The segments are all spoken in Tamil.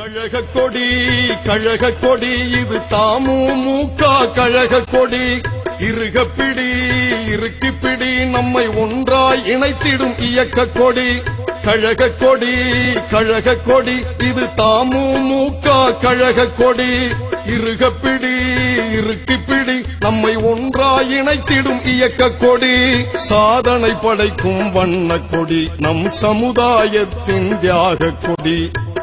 கழக கொடி கழக கொடி இது தாமு மூக்கா கழக கொடி இருக பிடி இறுக்கி பிடி நம்மை ஒன்றாய் இணைத்திடும் இயக்க கொடி கழக கொடி கழக கொடி இது தாமு மூக்கா கழக கொடி இருக பிடி இறுக்கி பிடி நம்மை ஒன்றாய் இணைத்திடும் இயக்க கொடி சாதனை படைக்கும் வண்ண கொடி நம் சமுதாயத்தின் தியாக கொடி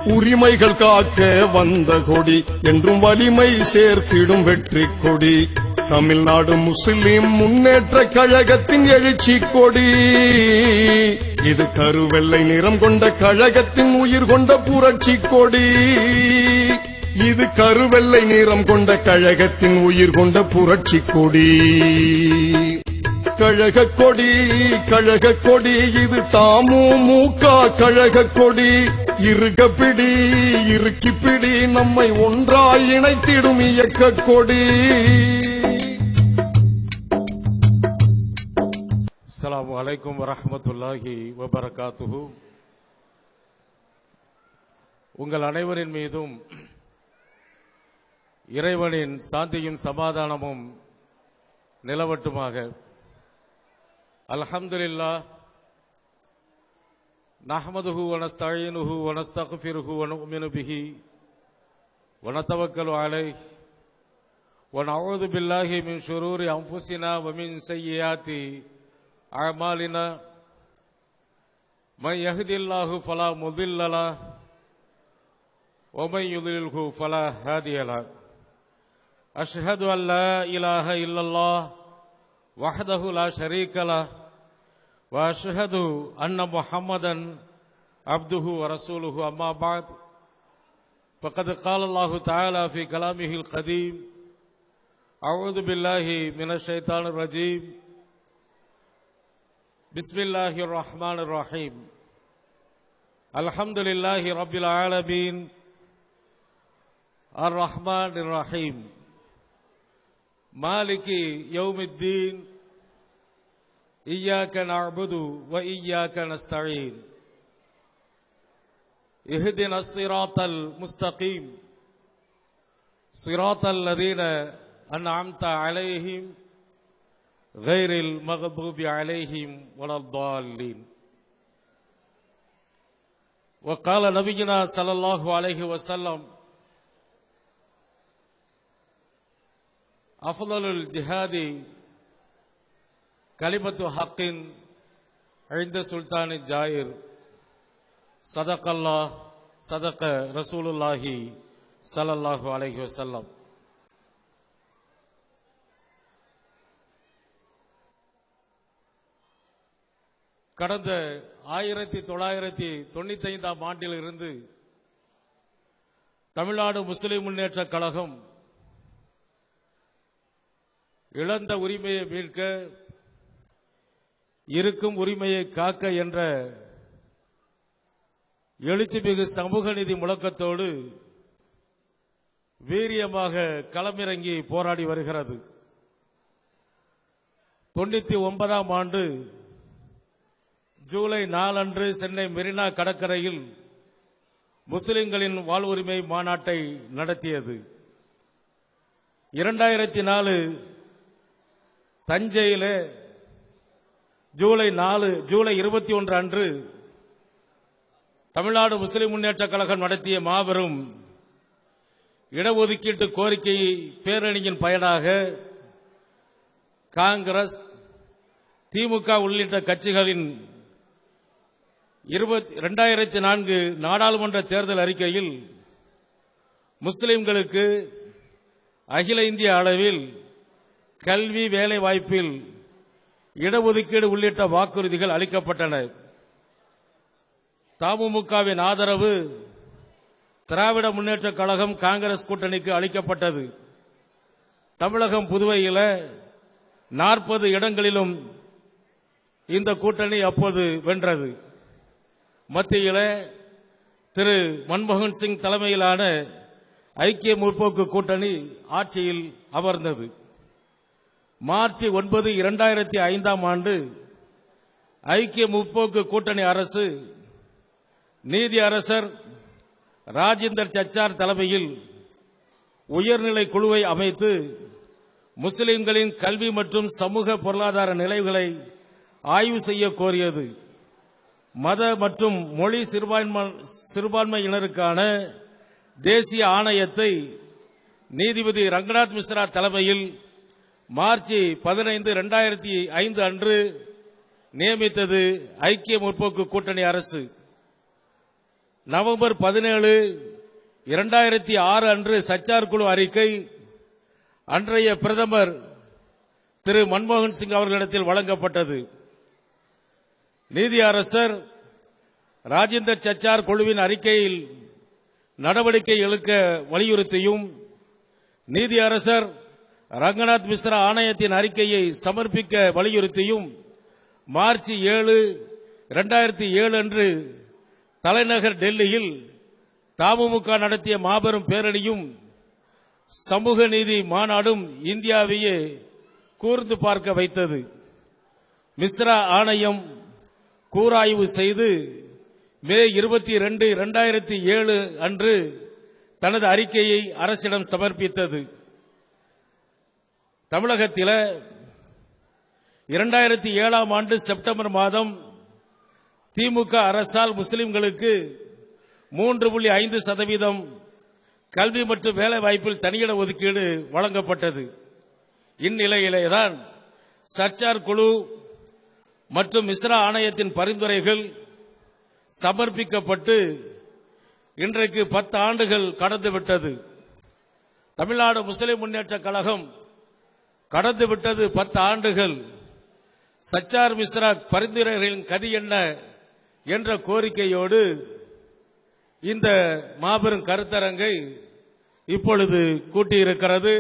உரிமைகள் காக்க வந்த கொடி என்றும் வலிமை சேர்த்திடும் வெற்றி கொடி தமிழ்நாடு முஸ்லிம் முன்னேற்ற கழகத்தின் எழுச்சி கொடி. இது கருவெள்ளை நிறம் கொண்ட கழகத்தின் உயிர் கொண்ட புரட்சி கொடி. இது கருவெள்ளை நிறம் கொண்ட கழகத்தின் உயிர் கொண்ட புரட்சி கொடி. கழக கொடி கழக கொடி இது தாமு மூக்கா கழக கொடி. இருக பிடி பிடி நம்மை ஒன்றாய் இணைத்திடும் இயக்க கொடி. அஸ்ஸலாமு வலைக்கும் வரமத்துல்லாஹி வபரகாத்துஹு. உங்கள் அனைவரின் மீதும் இறைவனின் சாந்தியும் சமாதானமும் நிலவட்டுமாக. அல்ஹம்துலில்லாஹ் نحمده ونستعينه ونستغفره ونؤمن به ونتوكل عليه ونعوذ بالله من شرور أنفسنا ومن سيئات أعمالنا من يهدي الله فلا مضل له ومن يضلله فلا هادي له أشهد أن لا إله إلا الله وحده لا شريك له وأشهد أن محمدا عبده ورسوله. أما بعد فقد قال الله تعالى في كلامه القديم أعوذ بالله من الشيطان الرجيم. بسم الله الرحمن الرحيم. الحمد لله رب العالمين. الرحمن الرحيم. مالك يوم الدين. إياك نعبد وإياك نستعين. اهدنا الصراط المستقيم. صراط الذين أنعمت عليهم غير المغضوب عليهم ولا الضالين. وقال نبينا صلى الله عليه وسلم أفضل الجهاد கலிமத்து ஹக்கின் ஐந்த சுல்தானி ஜாயிர். சதக்கல்லா சதக்க ரசூலுல்லாஹி சலல்லாஹு அலஹி வசல்லம் கடந்த ஆயிரத்தி தொள்ளாயிரத்தி தொண்ணூத்தி ஐந்தாம் ஆண்டில் இருந்து தமிழ்நாடு முஸ்லிம் முன்னேற்ற கழகம் இழந்த உரிமையை மீட்க இருக்கும் உரிமையை காக்க என்ற எழுச்சிமிகு சமூக நீதி முழக்கத்தோடு வீரியமாக களமிறங்கி போராடி வருகிறது. தொண்ணூத்தி ஒன்பதாம் ஆண்டு ஜூலை நாலன்று சென்னை மெரினா கடற்கரையில் முஸ்லிம்களின் வாழ்வுரிமை மாநாட்டை நடத்தியது. இரண்டாயிரத்தி நாலு தஞ்சையில் ஜூலை நாலு ஜூலை இருபத்தி ஒன்று அன்று தமிழ்நாடு முஸ்லிம் முன்னேற்ற கழகம் நடத்திய மாபெரும் இடஒதுக்கீட்டு கோரிக்கை பேரணியின் பயனாக காங்கிரஸ் திமுக உள்ளிட்ட கட்சிகளின் இரண்டாயிரத்தி நான்கு நாடாளுமன்ற தேர்தல் அறிக்கையில் முஸ்லிம்களுக்கு அகில இந்திய அளவில் கல்வி வேலை வாய்ப்பில் இடஒதுக்கீடு உள்ளிட்ட வாக்குறுதிகள் அளிக்கப்பட்டன. தமுகவின் ஆதரவு திராவிட முன்னேற்ற கழகம் காங்கிரஸ் கூட்டணிக்கு அளிக்கப்பட்டது. தமிழகம் புதுவையில் நாற்பது இடங்களிலும் இந்த கூட்டணி அப்போது வென்றது. மத்தியில் திரு மன்மோகன் சிங் தலைமையிலான ஐக்கிய முற்போக்கு கூட்டணி ஆட்சியில் அமர்ந்தது. மார்ச் ஒன்பது இரண்டாயிரத்தி ஐந்தாம் ஆண்டு ஐக்கிய முற்போக்கு கூட்டணி அரசு நீதி அரசர் ராஜேந்தர் சச்சார் தலைமையில் உயர்நிலை குழுவை அமைத்து முஸ்லிம்களின் கல்வி மற்றும் சமூக பொருளாதார நிலைகளை ஆய்வு செய்ய கோரியது. மத மற்றும் மொழி சிறுபான்மையினருக்கான தேசிய ஆணையத்தை நீதிபதி ரங்கநாத் மிஸ்ரா தலைமையில் மார்ச் பதினைந்து இரண்டாயிரத்தி ஐந்து அன்று நியமித்தது ஐக்கிய முற்போக்கு கூட்டணி அரசு. நவம்பர் பதினேழு இரண்டாயிரத்தி ஆறு அன்று சச்சார் குழு அறிக்கை. அன்றைய பிரதமர் திரு மன்மோகன் சிங் அவர்களிடத்தில் வழங்கப்பட்டது. நீதியரசர் ராஜேந்தர் சச்சார் குழுவின் அறிக்கையில் நடவடிக்கை எடுக்க வலியுறுத்தியும் நீதியரசர் ரங்கநாத் மிஸ்ரா ஆணையத்தின் அறிக்கையை சமர்ப்பிக்க வலியுறுத்தியும் மார்ச் ஏழு இரண்டாயிரத்தி ஏழு அன்று தலைநகர் டெல்லியில் தமுக நடத்திய மாபெரும் பேரணியும் சமூக நீதி மாநாடும் இந்தியாவையே கூர்ந்து பார்க்க வைத்தது. மிஸ்ரா ஆணையம் கூராய்வு செய்து மே இருபத்தி ரெண்டு இரண்டாயிரத்தி ஏழு அன்று தனது அறிக்கையை அரசிடம் சமர்ப்பித்தது. தமிழகத்தில் இரண்டாயிரத்தி ஏழாம் ஆண்டு செப்டம்பர் மாதம் திமுக அரசால் முஸ்லிம்களுக்கு மூன்று புள்ளி ஐந்து சதவீதம் கல்வி மற்றும் வேலை வாய்ப்பில் தனியிட ஒதுக்கீடு வழங்கப்பட்டது. இந்நிலையிலேதான் சர்ச்சார் குழு மற்றும் மிஸ்ரா ஆணையத்தின் பரிந்துரைகள் சமர்ப்பிக்கப்பட்டு இன்றைக்கு பத்து ஆண்டுகள் கடந்துவிட்டது. தமிழ்நாடு முஸ்லிம் முன்னேற்ற கழகம் கடந்து விட்டது பத்து ஆண்டுகள். சச்சார் மிஸ்ரா பரிந்துரைகளின் கதி என்ன என்ற கோரிக்கையோடு இந்த மாபெரும் கருத்தரங்கை இப்பொழுது கூட்டியிருக்கிறது.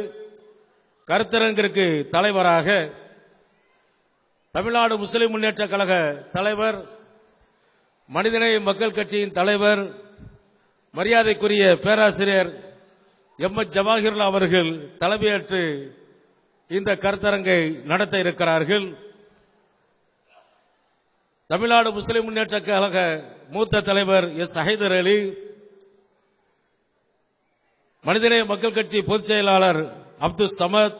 கருத்தரங்கிற்கு தலைவராக தமிழ்நாடு முஸ்லிம் முன்னேற்ற கழக தலைவர் மனிதநேய மக்கள் கட்சியின் தலைவர் மரியாதைக்குரிய பேராசிரியர் எம் எஸ் ஜவாஹிர்லா அவர்கள் தலைமையேற்று இந்த கருத்தரங்கை நடத்த இருக்கிறார்கள். தமிழ்நாடு முஸ்லிம் முன்னேற்ற கழக மூத்த தலைவர் எஸ். ஹைதர் அலி மனிதநேய மக்கள் கட்சி பொதுச் செயலாளர் அப்துல் சமத்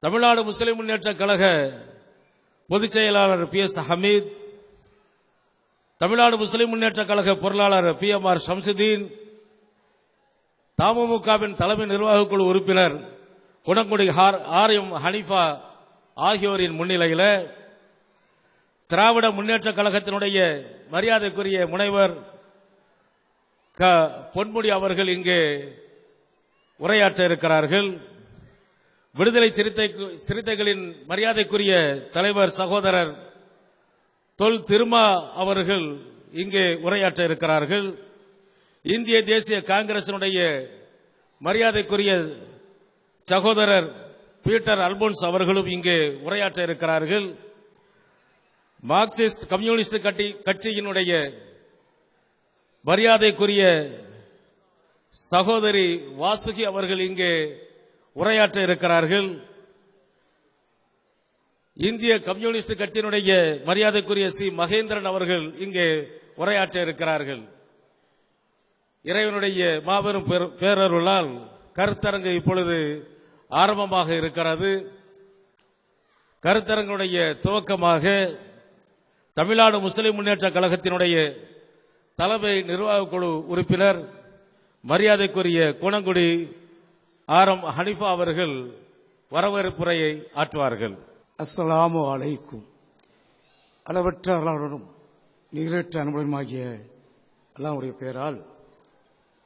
தமிழ்நாடு முஸ்லிம் முன்னேற்ற கழக பொதுச் செயலாளர் P. S. Hameed Tamil Nadu Muslim முன்னேற்ற கழக பொருளாளர் பி. எம். ஆர். ஷம்சுதீன் தமுகவின் தலைமை நிர்வாகக் குழு உறுப்பினர் குணங்குடி ஆரியம் ஹனிஃபா ஆகியோரின் முன்னிலையில் திராவிட முன்னேற்ற கழகத்தினுடைய மரியாதைக்குரிய முனைவர் க. பொன்முடி அவர்கள் இங்கே உரையாற்ற இருக்கிறார்கள். விடுதலை சிறுத்தை சிறுத்தைகளின் மரியாதைக்குரிய தலைவர் சகோதரர் தொல் திருமா அவர்கள் இங்கே உரையாற்ற இருக்கிறார்கள். இந்திய தேசிய காங்கிரசினுடைய மரியாதைக்குரிய சகோதரர் பீட்டர் அல்போன்ஸ் அவர்களும் இங்கு உரையாற்ற இருக்கிறார்கள். மார்க்சிஸ்ட் கம்யூனிஸ்ட் கட்சி கட்சியினுடைய மரியாதைக்குரிய சகோதரி வாசுகி அவர்கள் இங்கே உரையாற்ற இருக்கிறார்கள். இந்திய கம்யூனிஸ்ட் கட்சியினுடைய மரியாதைக்குரிய சி. மகேந்திரன் அவர்கள் இங்கே உரையாற்ற இருக்கிறார்கள். இறைவனுடைய மாபெரும் பேரருளால் கருத்தரங்கு இப்பொழுது ஆரம்பமாக இருக்கிறது. கருத்தரங்குடைய துவக்கமாக தமிழ்நாடு முஸ்லிம் முன்னேற்ற கழகத்தினுடைய தலைமை நிர்வாகக் குழு உறுப்பினர் மரியாதைக்குரிய குணங்குடி ஆர் எம் ஹனிஃபா அவர்கள் வரவேற்புரையை ஆற்றுவார்கள். அஸ்ஸலாமு அலைக்கும். அளவற்ற அருளாளரும் நிகரற்ற அன்புடனுமாகிய அல்லாவுடைய பெயரால்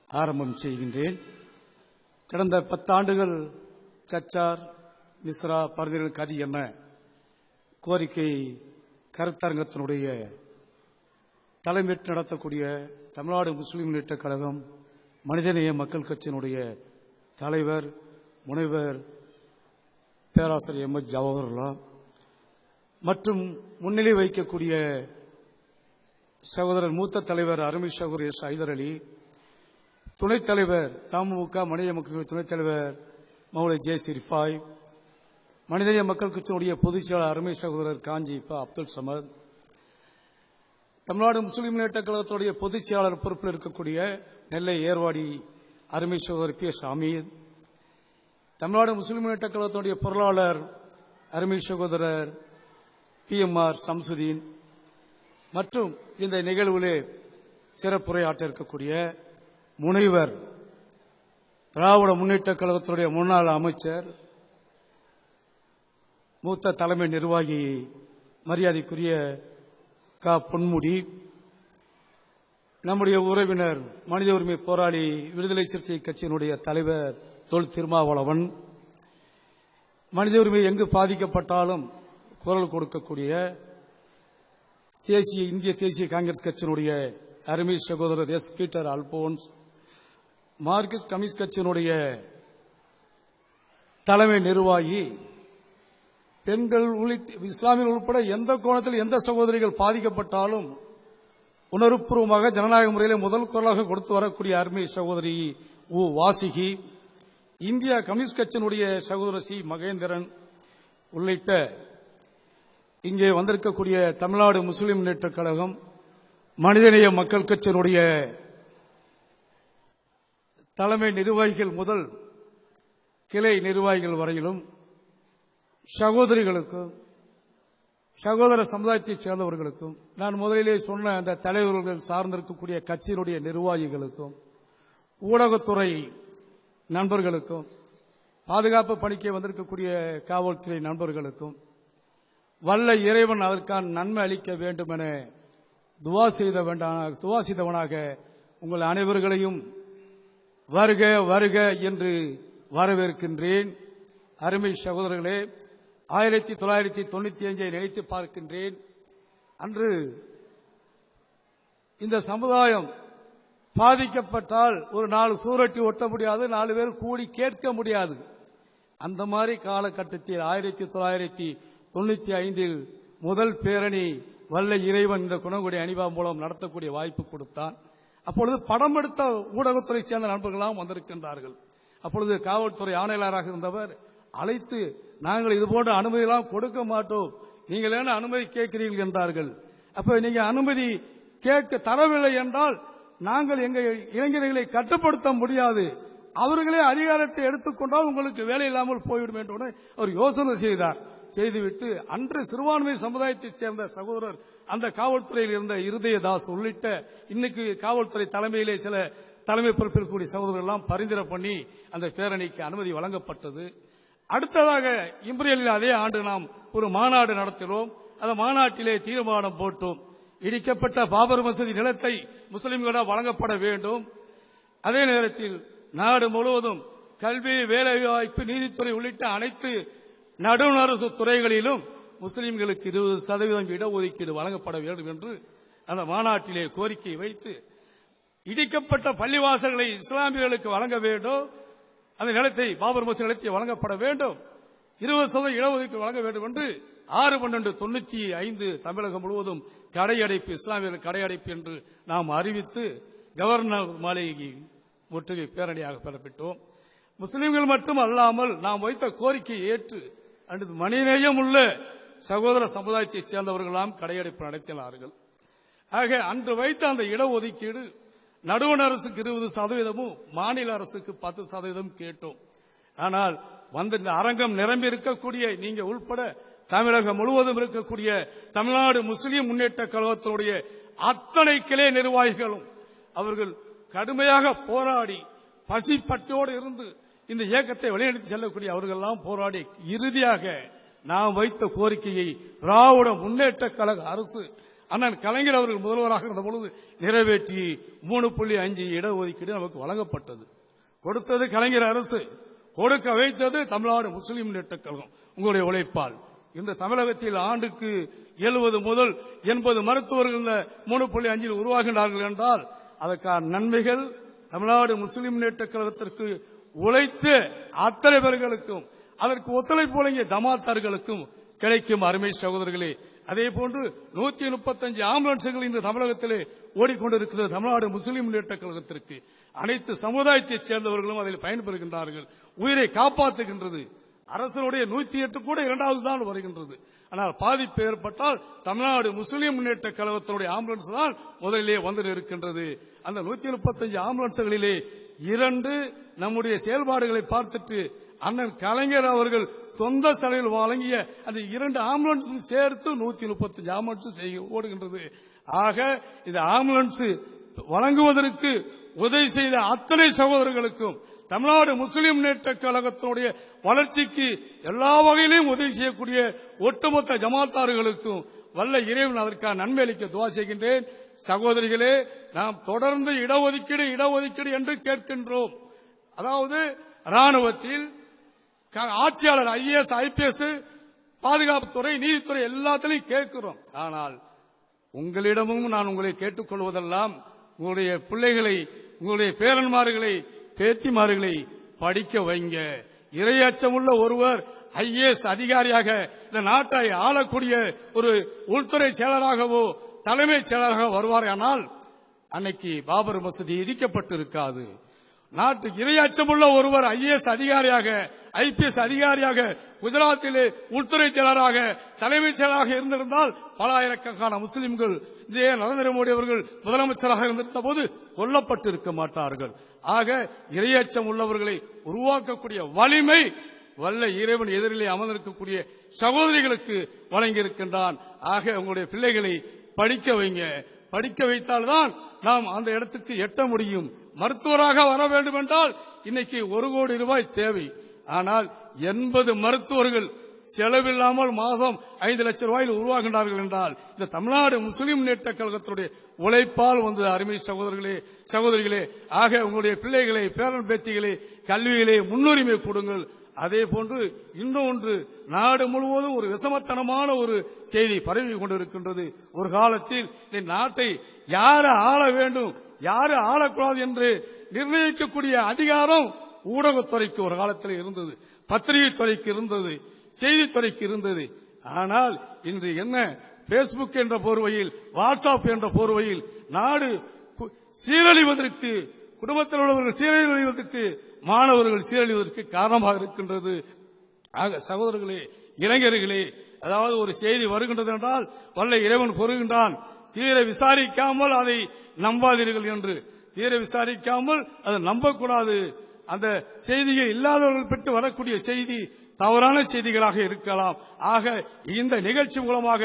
ஆரம்பம் செய்கின்றேன். கடந்த பத்தாண்டுகள் சச்சார் மிஸ்ரா பரிந்துரை கதி என்ன? கோரிக்கை கருத்தரங்கத்தினுடைய தலைமையேற்று நடத்தக்கூடிய தமிழ்நாடு முஸ்லீம் முன்னேற்ற கழகம் மனிதநேய மக்கள் கட்சியினுடைய தலைவர் முனைவர் பேராசிரியர் எம். எஸ் ஜவஹர்லா மற்றும் முன்னிலை வைக்கக்கூடிய சகோதரர் மூத்த தலைவர் அருமை சகோதரர் எஸ். ஹைதர் அலி துணைத் தலைவர் தமுக மனித மக்கள் துணைத் தலைவர் மௌலை ஜே சிரிஃபாய் மனிதநேய மக்கள் கட்சியினுடைய பொதுச் செயலாளர் அருமை சகோதரர் காஞ்சி ப அப்துல் சமத் தமிழ்நாடு முஸ்லிம் முன்னேற்ற கழகத்துடைய பொதுச் செயலாளர் பொறுப்பில் இருக்கக்கூடிய நெல்லை ஏர்வாடி அருமை சகோதரர் P S Ameed Tamil Nadu Muslim முன்னேற்ற கழகத்துடைய பொருளாளர் அருமை சகோதரர் பி எம் ஆர் சம்சுதீன் மற்றும் இந்த நிகழ்விலே சிறப்புரையாற்ற இருக்கக்கூடிய முனைவர் திராவிட முன்னேற்ற கழகத்துடைய முன்னாள் அமைச்சர் மூத்த தலைமை நிர்வாகி மரியாதைக்குரிய க. பொன்முடி நம்முடைய உறவினர் மனித உரிமை போராளி விடுதலை சிறுத்தை கட்சியினுடைய தலைவர் தொல் திருமாவளவன் மனித உரிமை எங்கு பாதிக்கப்பட்டாலும் குரல் கொடுக்கக்கூடிய தேசிய இந்திய தேசிய காங்கிரஸ் கட்சியினுடைய அருமை சகோதரர் S. Peter Alphonse Marxist Communist கட்சியினுடைய தலைமை நிர்வாகி பெண்கள் உள்ளிட்ட இஸ்லாமியர்கள் உட்பட எந்த கோணத்தில் எந்த சகோதரிகள் பாதிக்கப்பட்டாலும் உணர்வுபூர்வமாக ஜனநாயக முறையில் முதல் குரலாக கொடுத்து வரக்கூடிய அருமை சகோதரி உ. வாசிகி இந்திய கம்யூனிஸ்ட் கட்சியினுடைய சகோதரர் சி. மகேந்திரன் உள்ளிட்ட இங்கே வந்திருக்கக்கூடிய தமிழ்நாடு முஸ்லீம் முன்னேற்ற கழகம் மனிதநேய மக்கள் கட்சியினுடைய தலைமை நிர்வாகிகள் முதல் கிளை நிர்வாகிகள் வரையிலும் சகோதரிகளுக்கும் சகோதர சமுதாயத்தைச் சேர்ந்தவர்களுக்கும் நான் முதலிலே சொன்ன அந்த தலைவர்கள் சார்ந்திருக்கக்கூடிய கட்சியினுடைய நிர்வாகிகளுக்கும் ஊடகத்துறை நண்பர்களுக்கும் பாதுகாப்பு பணிக்கு வந்திருக்கக்கூடிய காவல்துறை நண்பர்களுக்கும் வல்ல இறைவன் அதற்கான நன்மை அளிக்க வேண்டும் என துவா செய்த வேண்டாம் துவா செய்தவனாக உங்கள் அனைவர்களையும் வருக வருக என்று வரவேற்கின்றேன். அருமை சகோதரர்களே ஆயிரத்தி தொள்ளாயிரத்தி தொண்ணூத்தி அஞ்சை நினைத்து பார்க்கின்றேன். அன்று இந்த சமுதாயம் பாதிக்கப்பட்டால் ஒரு நாலு சூரட்டி ஒட்ட முடியாது நாலு பேர் கூடி கேட்க முடியாது. அந்த மாதிரி காலகட்டத்தில் ஆயிரத்தி தொள்ளாயிரத்தி தொண்ணூத்தி ஐந்தில் முதல் பேரணி வல்ல இறைவன் என்ற குணங்குடி அணிவா மூலம் நடத்தக்கூடிய வாய்ப்பு கொடுத்தான். அப்பொழுது படம் எடுத்த ஊடகத்துறை சேர்ந்த நண்பர்களாகவும் வந்திருக்கின்றார்கள். அப்பொழுது காவல்துறை ஆணையாளராக இருந்தவர் அழைத்து நாங்கள் இதுபோன்ற அனுமதியெல்லாம் கொடுக்க மாட்டோம். நீங்கள் என்ன அனுமதி கேட்கிறீர்கள்? என்றார்கள். அப்ப நீங்க அனுமதி கேட்க தரவில்லை என்றால் நாங்கள் எங்கள் இளைஞர்களை கட்டுப்படுத்த முடியாது. அவர்களே அதிகாரத்தை எடுத்துக்கொண்டால் உங்களுக்கு வேலை இல்லாமல் போய்விடும் என்று அவர் யோசனை செய்தார். செய்துவிட்டு அன்று சிறுபான்மை சமுதாயத்தைச் சேர்ந்த சகோதரர் அந்த காவல்துறையில் இருந்த இருதயதாஸ் உள்ளிட்ட இன்னைக்கு காவல்துறை தலைமையிலே சில தலைமை பொறுப்பில் சகோதரர்கள் எல்லாம் பரிந்துரை பண்ணி அந்த பேரணிக்கு அனுமதி வழங்கப்பட்டது. அடுத்ததாக இம்ப்ரியலில் அதே ஆண்டு நாம் ஒரு மாநாடு நடத்தினோம். அந்த மாநாட்டிலே தீர்மானம் போட்டோம். இடிக்கப்பட்ட பாபர் மசூதி நிலத்தை முஸ்லிம்களிடம் வழங்கப்பட வேண்டும். அதே நேரத்தில் நாடு முழுவதும் கல்வி வேலைவாய்ப்பு நீதித்துறை உள்ளிட்ட அனைத்து நடுநரசு துறைகளிலும் முஸ்லீம்களுக்கு இருபது சதவீதம் இடஒதுக்கீடு வழங்கப்பட வேண்டும் என்று அந்த மாநாட்டிலே கோரிக்கை வைத்து இடிக்கப்பட்ட பள்ளிவாசல்களை இஸ்லாமியர்களுக்கு வழங்க வேண்டும். அந்த நிலத்தை பாபர் மசூதி நிலத்தை வழங்கப்பட வேண்டும். இருபது சதவீதம் இடஒதுக்கீடு வழங்க வேண்டும் என்று ஆறு பன்னெண்டு தொண்ணூத்தி ஐந்து தமிழகம் முழுவதும் கடையடைப்பு இஸ்லாமியர்கள் கடையடைப்பு என்று நாம் அறிவித்து கவர்னர் மாளிகை முற்றுகை பேரணியாக பெறப்பட்டோம். முஸ்லிம்கள் மட்டும் அல்லாமல் நாம் வைத்த கோரிக்கையை ஏற்று அன்று மனிதநேயம் உள்ள சகோதர சமுதாயத்தைச் சேர்ந்தவர்களாம் கடையடைப்பு நடத்தினார்கள். ஆக அன்று வைத்த அந்த இடஒதுக்கீடு நடுவண் அரசுக்கு இருபது சதவீதமும் மாநில அரசுக்கு பத்து சதவீதம் கேட்டோம். ஆனால் வந்த இந்த அரங்கம் நிரம்பி இருக்கக்கூடிய நீங்க உள்பட தமிழகம் முழுவதும் இருக்கக்கூடிய தமிழ்நாடு முஸ்லீம் முன்னேற்ற கழகத்தினுடைய அத்தனை கிளை நிர்வாகிகளும் அவர்கள் கடுமையாக போராடி பசிப்பட்டோடு இருந்து இந்த இயக்கத்தை வழிநடத்தி செல்லக்கூடிய அவர்கள் எல்லாம் போராடி இறுதியாக நாம் வைத்த கோரிக்கையை திராவிட முன்னேற்ற கழக அரசு அண்ணன் கலைஞர் அவர்கள் முதல்வராக இருந்த பொழுது நிறைவேற்றி மூணு புள்ளி அஞ்சு இடஒதுக்கீடு நமக்கு வழங்கப்பட்டது. கொடுத்தது கலைஞர் அரசு கொடுக்க வைத்தது தமிழ்நாடு முஸ்லீம் முன்னேற்ற கழகம். உங்களுடைய உழைப்பால். இந்த தமிழகத்தில் ஆண்டுக்கு எழுபது முதல் எண்பது மருத்துவர்கள் இந்த மூணு புள்ளி அஞ்சில் உருவாகின்றார்கள் என்றால் அதற்கான நன்மைகள் தமிழ்நாடு முஸ்லீம் முன்னேற்ற கழகத்திற்கு உழைத்து அத்தனை பேர்களுக்கும் அதற்கு ஒத்துழைப்பு வழங்கிய ஜமாத்தார்களுக்கும் கிடைக்கும் அருமை சகோதரர்களே. அதே போன்று நூத்தி முப்பத்தஞ்சு ஆம்புலன்ஸ்கள் இன்று தமிழகத்திலே ஓடிக்கொண்டிருக்கிறது. தமிழ்நாடு முஸ்லீம் முன்னேற்ற கழகத்திற்கு. அனைத்து சமுதாயத்தைச் சேர்ந்தவர்களும் அதில் பயன்பெறுகின்றார்கள். உயிரை காப்பாற்றுகின்றது. அரசனுடைய நூத்தி எட்டு கூட இரண்டாவது தான் வருகின்றது. ஆனால் பாதிப்பு ஏற்பட்டால் தமிழ்நாடு முஸ்லீம் முன்னேற்ற கழகத்தினுடைய ஆம்புலன்ஸ் தான் முதலிலே வந்து நிற்கின்றது. அந்த நூத்தி முப்பத்தஞ்சு ஆம்புலன்ஸ்களிலே இரண்டு நம்முடைய செயல்பாடுகளை பார்த்துட்டு அண்ணன் கலைஞர் அவர்கள் சொந்த செலவில் வழங்கிய அந்த இரண்டு ஆம்புலன்ஸும் சேர்த்து நூத்தி முப்பத்தஞ்சு ஆம்புலன்ஸ் செய்ய ஓடுகின்றது. ஆக இந்த ஆம்புலன்ஸ் வழங்குவதற்கு உதவி செய்த அத்தனை சகோதரர்களுக்கும் தமிழ்நாடு முஸ்லிம் முன்னேற்ற கழகத்தினுடைய வளர்ச்சிக்கு எல்லா வகையிலும் உதவி செய்யக்கூடிய ஒட்டுமொத்த ஜமாத்தார்களுக்கும் வல்ல இறைவன் அதற்கான நன்மை அளிக்க துவா செய்கின்றேன். சகோதரிகளே நாம் தொடர்ந்து இடஒதுக்கீடு இடஒதுக்கீடு என்று கேட்கின்றோம். அதாவது ராணுவத்தில் ஆட்சியாளர் ஐஏஎஸ் ஐபிஎஸ் பாதுகாப்புத்துறை நீதித்துறை எல்லாத்திலையும் கேட்கிறோம். ஆனால் உங்களிடமும் நான் உங்களை கேட்டுக்கொள்வதெல்லாம் உங்களுடைய பிள்ளைகளை உங்களுடைய பேரன்மார்களை பேத்திமார்களை படிக்க வைங்க. இரையச்சமுள்ள ஒருவர் ஐஏஎஸ் அதிகாரியாக இந்த நாட்டை ஆளக்கூடிய ஒரு உள்துறை செயலராகவோ தலைமைச் செயலராக வருவார். ஆனால் அன்னைக்கு பாபர் மசூதி இடிக்கப்பட்டு இருக்காது நாட்டு இரையச்சமுள்ள ஒருவர் ஐஏஎஸ் அதிகாரியாக ஐபிஎஸ் அதிகாரியாக குஜராத்திலே உள்துறை செயலராக தலைமைச் செயலராக இருந்திருந்தால் பல ஆயிரக்கணக்கான முஸ்லிம்கள் இதே நரேந்திர மோடி அவர்கள் முதலமைச்சராக இருந்திருந்த போது கொல்லப்பட்டு இருக்க மாட்டார்கள். ஆக இரையச்சம் உள்ளவர்களை உருவாக்கக்கூடிய வலிமை வல்ல இறைவன் எதிரிலே அமர்ந்திருக்கக்கூடிய சகோதரிகளுக்கு வழங்கியிருக்கின்றான். ஆக உங்களுடைய பிள்ளைகளை படிக்க வைங்க. படிக்க வைத்தால்தான் நாம் அந்த இடத்துக்கு எட்ட முடியும். மருத்துவராக வர வேண்டும் என்றால் இன்னைக்கு ஒரு கோடி ரூபாய் தேவை. ஆனால் எண்பது மருத்துவர்கள் செலவில்லாமல் மாதம் ஐந்து லட்சம் ரூபாயில் உருவாகின்றார்கள் என்றால் இந்த தமிழ்நாடு முஸ்லிம் முன்னேற்ற கழகத்தினுடைய உழைப்பால் வந்த அருமை சகோதரர்களே சகோதரிகளே ஆக உங்களுடைய பிள்ளைகளை பேரன் பேத்திகளை கல்வியிலே முன்னுரிமை கொடுங்கள். அதே போன்று இன்னொன்று நாடு முழுவதும் ஒரு விசமத்தனமான ஒரு செய்தி பரவி கொண்டிருக்கின்றது. ஒரு காலத்தில் இந்த நாட்டை யாரு ஆள வேண்டும் யாரு ஆளக்கூடாது என்று நிர்ணயிக்கக்கூடிய அதிகாரம் ஊடகத்துறைக்கு ஒரு காலத்தில் இருந்தது பத்திரிகை துறைக்கு இருந்தது செய்தித்துறைக்கு இருந்தது. ஆனால் இன்று என்ன? பேஸ்புக் என்ற போர்வையில் வாட்ஸ்அப் என்ற போர்வையில் நாடு சீரழிவதற்கு குடும்பத்தில் உள்ளவர்கள் சீரழிவதற்கு மாணவர்கள் சீரழிவதற்கு காரணமாக இருக்கின்றது. ஆக சகோதரர்களே இளைஞர்களே அதாவது ஒரு செய்தி வருகின்றது என்றால் வல்ல இறைவன் பொறுகின்றான் தீர விசாரிக்காமல் அதை நம்பாதீர்கள் என்று. தீர விசாரிக்காமல் அதை நம்பக்கூடாது. அந்த செய்தியை இல்லாதவர்கள் பெற்று வரக்கூடிய செய்தி தவறான செய்திகளாக இருக்கலாம். ஆக இந்த நிகழ்ச்சி மூலமாக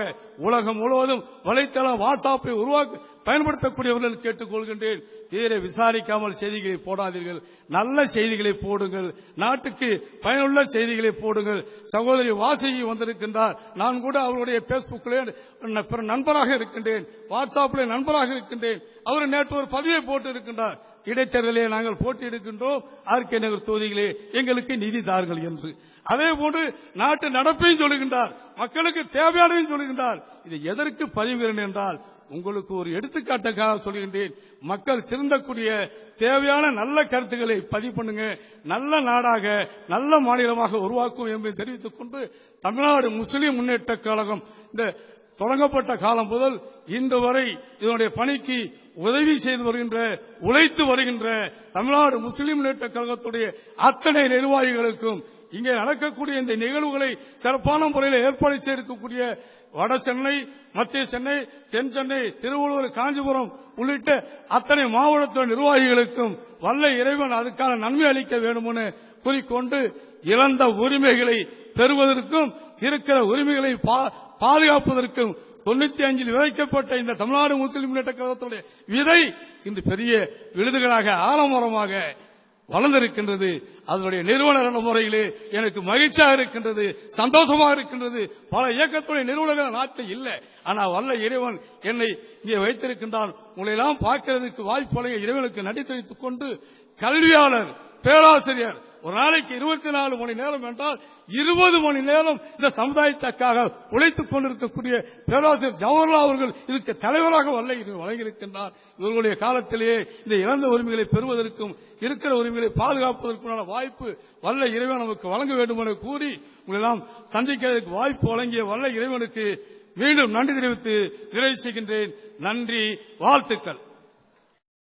உலகம் முழுவதும் வலைத்தளம் வாட்ஸ்அப்பை உருவாக்க பயன்படுத்தக்கூடியவர்கள் கேட்டுக்கொள்கின்றேன். தீர விசாரிக்காமல் செய்திகளை போடாதீர்கள். நல்ல செய்திகளை போடுங்கள். நாட்டுக்கு பயனுள்ள செய்திகளை போடுங்கள். சகோதரி வாசகி வந்திருக்கின்றார். நான் கூட அவருடைய பேஸ்புக்கிலே நண்பராக இருக்கின்றேன். வாட்ஸ்அப்பில் நண்பராக இருக்கின்றேன். அவர் நேற்று ஒரு பதிவை போட்டு இருக்கின்றார் இடைத்தேர்தலே நாங்கள் போட்டியிடுகின்றோம். ஆர்கே நகர் தொகுதிகளே எங்களுக்கு நிதி தார்கள் என்று. அதே போன்று நாட்டு நடப்பையும் சொல்லுகின்றார். மக்களுக்கு தேவையானதையும் சொல்லுகின்றார். இதை எதற்கு பதிவுகிறேன் என்றால் உங்களுக்கு ஒரு எடுத்துக்காட்டுக்காக சொல்கின்றேன். மக்கள் திருந்தக்கூடிய தேவையான நல்ல கருத்துக்களை பதிவு பண்ணுங்க. நல்ல நாடாக நல்ல மாநிலமாக உருவாக்கும் என்பதை தெரிவித்துக் கொண்டு தமிழ்நாடு முஸ்லீம் முன்னேற்ற கழகம் இந்த தொடங்கப்பட்ட காலம் முதல் இன்று வரை இதனுடைய பணிக்கு உதவி செய்து வருகின்ற உழைத்து வருகின்ற தமிழ்நாடு முஸ்லிம் முன்னேற்ற கழகத்துடைய அத்தனை நிர்வாகிகளுக்கும் இங்கே நடக்கக்கூடிய இந்த நிகழ்வுகளை சிறப்பான முறையில் ஏற்பாடு செய்திருக்கக்கூடிய வட சென்னை மத்திய சென்னை தென் சென்னை திருவள்ளூர் காஞ்சிபுரம் உள்ளிட்ட அத்தனை மாவட்ட நிர்வாகிகளுக்கும் வல்ல இறைவன் அதுக்கான நன்மை அளிக்க வேண்டுமென கூறிக்கொண்டு இழந்த உரிமைகளை பெறுவதற்கும் இருக்கிற உரிமைகளை பா- பாதுகாப்பதற்கும் தொண்ணூத்தி அஞ்சில் விதைக்கப்பட்ட இந்த தமிழ்நாடு முஸ்லிம் முன்னேற்ற கழகத்துடைய விதை இன்று பெரிய விழுதுகளாக ஆலமரமாக வளர்ந்திருக்கின்றது. அதனுடைய நிறுவனர் முறையிலே எனக்கு மகிழ்ச்சியாக இருக்கின்றது சந்தோஷமாக இருக்கின்றது. பல இயக்கத்துடைய நிறுவனங்கள் நாட்டில் இல்லை. ஆனால் வல்ல இறைவன் என்னை இங்கே வைத்திருக்கின்றான். உங்களையெல்லாம் பார்க்கறதுக்கு பார்க்கிறதுக்கு வாய்ப்பு இறைவனுக்கு நன்றி கொண்டு கல்வியாளர் பேராசிரியர் ஒரு நாளைக்கு இருபத்தி நாலு மணி நேரம் என்றால் இருபது மணி நேரம் இந்த சமுதாயத்திற்காக உழைத்துக் கொண்டிருக்கக்கூடிய பேராசிரியர் ஜவஹர்லால் அவர்கள் இதுக்கு தலைவராக வல்ல வழங்கியிருக்கின்றார். இவர்களுடைய காலத்திலேயே இந்த இறந்த உரிமைகளை பெறுவதற்கும் இருக்கிற உரிமைகளை பாதுகாப்பதற்குமான வாய்ப்பு வல்ல இறைவன் நமக்கு வழங்க வேண்டும் என கூறி உங்களெல்லாம் சந்திக்கிறதுக்கு வாய்ப்பு வழங்கிய வல்ல இறைவனுக்கு மீண்டும் நன்றி தெரிவித்து நிறைவு செய்கின்றேன். நன்றி வாழ்த்துக்கள்.